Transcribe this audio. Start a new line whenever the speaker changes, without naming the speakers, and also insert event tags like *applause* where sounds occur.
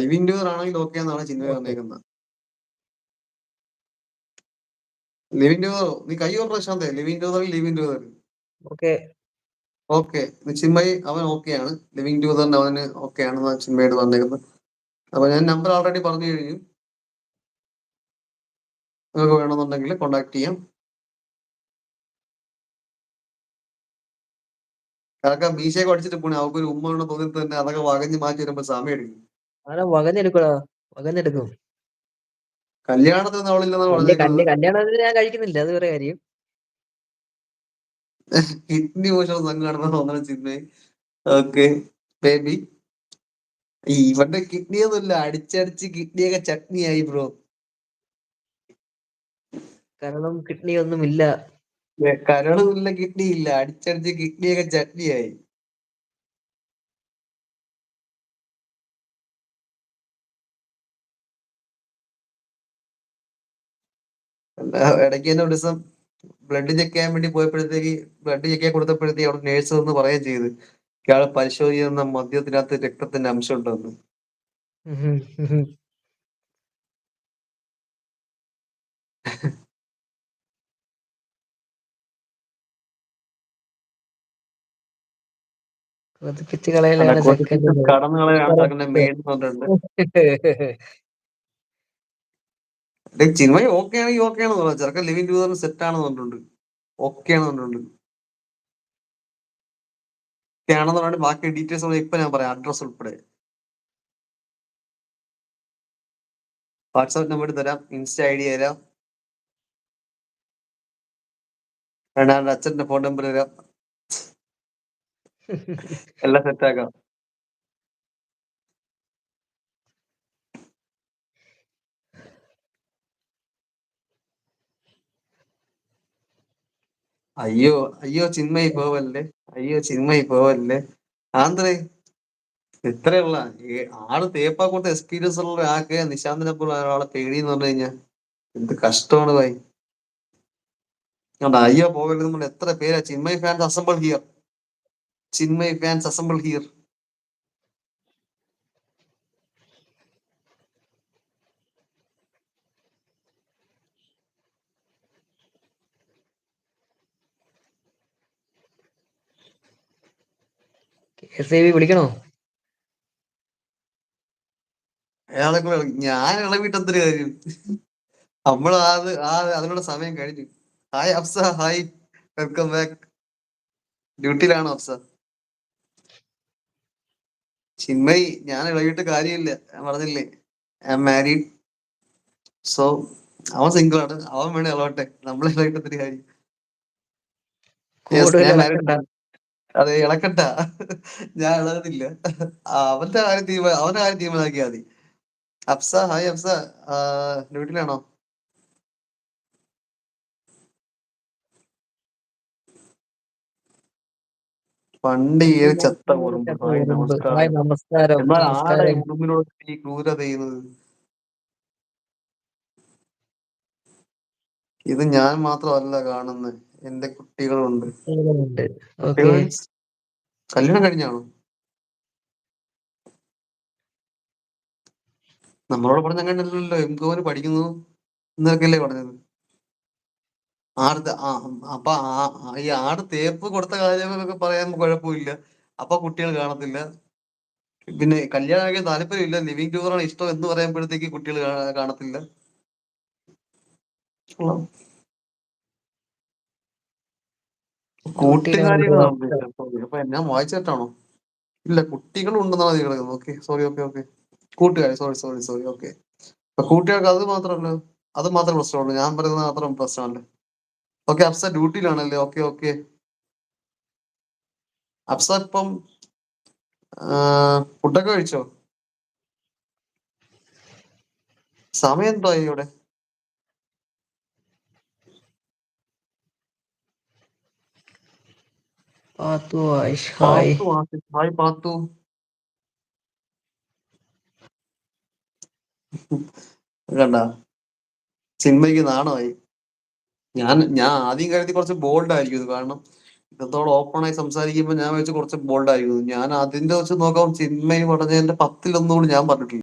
Living together ആണെങ്കിൽ okay എന്നാണ് ചിന്ത
പറഞ്ഞേക്കുന്നത്
വന്നേക്കുന്നത് ലിവിങ് ടുഗദർ നീ കൈ ഓർമ്മ പ്രശാന്തേ. Living together living together
okay
okay Chinmay അവൻ ഓക്കെയാണ് ലിവിങ് ടുഗറിന് അവന് ഓക്കെ ആണെന്ന് ചിന്മയോട് പറഞ്ഞേക്കുന്നത് അപ്പൊ ഞാൻ നമ്പർ ഓൾറെഡി പറഞ്ഞു കഴിഞ്ഞു. നിങ്ങൾക്ക് വേണമെന്നുണ്ടെങ്കിൽ കോണ്ടാക്ട് ചെയ്യാം. കാരണം മീശയൊക്കെ അടിച്ചിട്ട് പോണേ. അവർക്ക് ഒരു ഉമ്മ ഉള്ള തോന്നിട്ട് തന്നെ അതൊക്കെ വകഞ്ഞ് മാറ്റി വരുമ്പോൾ സമയം എടുക്കും
അങ്ങനെ വകഞ്ഞെടുക്കടാ വകഞ്ഞെടുക്കും
കല്യാണത്തിന് അവളില്ലെന്ന്
കല്യ
പറഞ്ഞേക്കുന്നത്.
കല്യ കല്യാണത്തിന് ഞാൻ കഴിക്കുന്നില്ല അത് വേറെ കാര്യം.
കിഡ്നി മോശം സംഘടന തോന്നണ ചിന്മയ് ഓക്കെ ബേബി. ഇവന്റെ കിഡ്നി ഒന്നുമില്ല അടിച്ചടിച്ച് കിഡ്നിയൊക്കെ ചട്നിയായി ബ്രോ.
കാരണം കിഡ്നി ഒന്നുമില്ല
കരളുമില്ല കിഡ്നി ഇല്ല അടിച്ചടിച്ച് കിഡ്നിയൊക്കെ ചട്നിയായി. ഇടയ്ക്ക് തന്നെ ഒരു ദിവസം ബ്ലഡ് ചെക്ക് ചെയ്യാൻ വേണ്ടി പോയപ്പോഴത്തേക്ക് ബ്ലഡ് ചെക്ക് ചെയ്യാൻ കൊടുത്തപ്പോഴത്തേക്ക് അവിടെ നേഴ്സ് എന്ന് പറയുകയും ചെയ്ത്. ഇയാൾ പരിശോധിക്കുന്ന മദ്യത്തിനകത്ത് രക്തത്തിന്റെ അംശം ഉണ്ടെന്ന്
ഉഹും, ഉഹും. കൊതിപ്പിച്ച് കളയലാണ് സെക്കൻഡ്
കടന്നു കളയാണ് അങ്ങനെ പറഞ്ഞിട്ടുണ്ട് ചിന്മയി ഓക്കെ ആണെങ്കിൽ ഓക്കെ ആണെന്ന് പറഞ്ഞു. ചെറുക്കൻ ലിവിൻ ടുഗറിന് സെറ്റ് ആണെന്ന് പറഞ്ഞിട്ടുണ്ട്. ഓക്കെ ആണെന്ന് പറഞ്ഞിട്ടുണ്ട്. ഓക്കെ ആണെന്ന് പറഞ്ഞിട്ട് ബാക്കി ഡീറ്റെയിൽസ് ഇപ്പൊ ഞാൻ പറയാം. അഡ്രസ് ഉൾപ്പെടെ. വാട്സാപ്പ് നമ്പർ തരാം. ഇൻസ്റ്റ ഐ ഡി തരാം അച്ഛന്റെ ഫോൺ നമ്പർ തരാം. *laughs* എല്ലാം സെറ്റ് അയ്യോ അയ്യോ ചിന്മയി പോവല്ലേ? അയ്യോ ചിന്മയി പോവല്ലേ? ആന്ത്രേ ഇത്രയുള്ള ആൾ തേപ്പാ കൊടുത്ത എക്സ്പീരിയൻസ് ഉള്ള ഒരാൾക്ക് നിശാന്തിനെ പോലെ ഒരാളെ പേടി എന്ന് പറഞ്ഞു കഴിഞ്ഞാൽ എന്ത് കഷ്ടമാണ് ഭായി. അയ്യോ പോവല്ലേ? നമ്മൾ എത്ര പേരാ? Chinmay fans assemble here Chinmay fans assemble here
S I B വിളിക്കണോ?
ഞാൻ ഇളവിട്ടെന്തൊരു കാര്യം? നമ്മൾ അത് ആ അതിനുള്ള സമയം കഴിഞ്ഞു. Hi Afsa hi welcome back ഡ്യൂട്ടിയിലാണോ Afsa Chinmayi ഞാൻ ഇളവിട്ട് കാര്യമില്ല. ഞാൻ പറഞ്ഞില്ലേ ഐ എം മാരീഡ് സോ അവൻ സിംഗിൾ ആണ്. അവൻ വേണേ ഇളവട്ടെ. നമ്മൾ ഇളവിട്ട് എന്തൊരു കാര്യം? അതെ ഇളക്കട്ട. ഞാൻ ഇളകുന്നില്ല അവന്റെ കാര്യം തീരുമാനം അവന്റെ കാര്യം തീരുമാനാക്കിയാ മതി. അഫ്സ ഹായ് അഫ്സ. വീട്ടിലാണോ? പണ്ട് ഈ ചത്ത നമസ്കാരം. ഈ ക്രൂരത ചെയ്യുന്നത്? ഇത് ഞാൻ മാത്രമല്ല കാണുന്നത് എന്റെ കുട്ടികളുണ്ട്. കല്യാണം കഴിഞ്ഞാണോ? നമ്മളോട് പറഞ്ഞ കണ്ടല്ലോ എം കോന് പഠിക്കുന്നു എന്നൊക്കെയല്ലേ പറഞ്ഞത്. ആട് അപ്പൊ ഈ ആട് തേപ്പ് കൊടുത്ത കാര്യങ്ങളൊക്കെ പറയാൻ കുഴപ്പമില്ല. അപ്പൊ കുട്ടികൾ കാണത്തില്ല. പിന്നെ കല്യാണം കഴിക്കാൻ താല്പര്യമില്ല. ലിവിങ് ടൂറാണ് ഇഷ്ടം എന്ന് പറയുമ്പോഴത്തേക്ക് കുട്ടികൾ കാണത്തില്ല. അപ്പൊ ഞാൻ വായിച്ചിട്ടാണോ? ഇല്ല കുട്ടികൾ ഉണ്ടെന്നാണ് നീ കിടക്കുന്നത്. Okay sorry okay okay. കൂട്ടുകാരി സോറി സോറി സോറി ഓക്കെ. കൂട്ടുകാർക്ക് അത് മാത്രമല്ല അത് മാത്രമേ പ്രശ്നമുള്ളൂ. ഞാൻ പറയുന്നത് മാത്രം പ്രശ്നമല്ലേ. Okay Afsa ഡ്യൂട്ടിയിലാണല്ലേ? Okay okay. Afza ഇപ്പം ഫുഡൊക്കെ കഴിച്ചോ? സമയം എന്തായി ഇവിടെ?
പാത്തു ആയിഷ് ഹായ്
പാത്തു ആസിഫ്. ഹായ് പാത്തു കണ്ട? സിനിമയ്ക്ക് നാണമായി ഞാൻ ഞാൻ ആദ്യം കരുതി കുറച്ച് ബോൾഡ് ആയിരിക്കും ഇത് കാരണം ഇത്രത്തോളം ഓപ്പൺ ആയി സംസാരിക്കുമ്പോൾ ഞാൻ വെച്ച് കുറച്ച് ബോൾഡ് ആയിരിക്കും ഞാൻ അതിന്റെ വെച്ച് നോക്കാം സിനിമയും പറഞ്ഞതിന്റെ പത്തിലൊന്നും കൂടി ഞാൻ പറഞ്ഞിട്ടില്ല.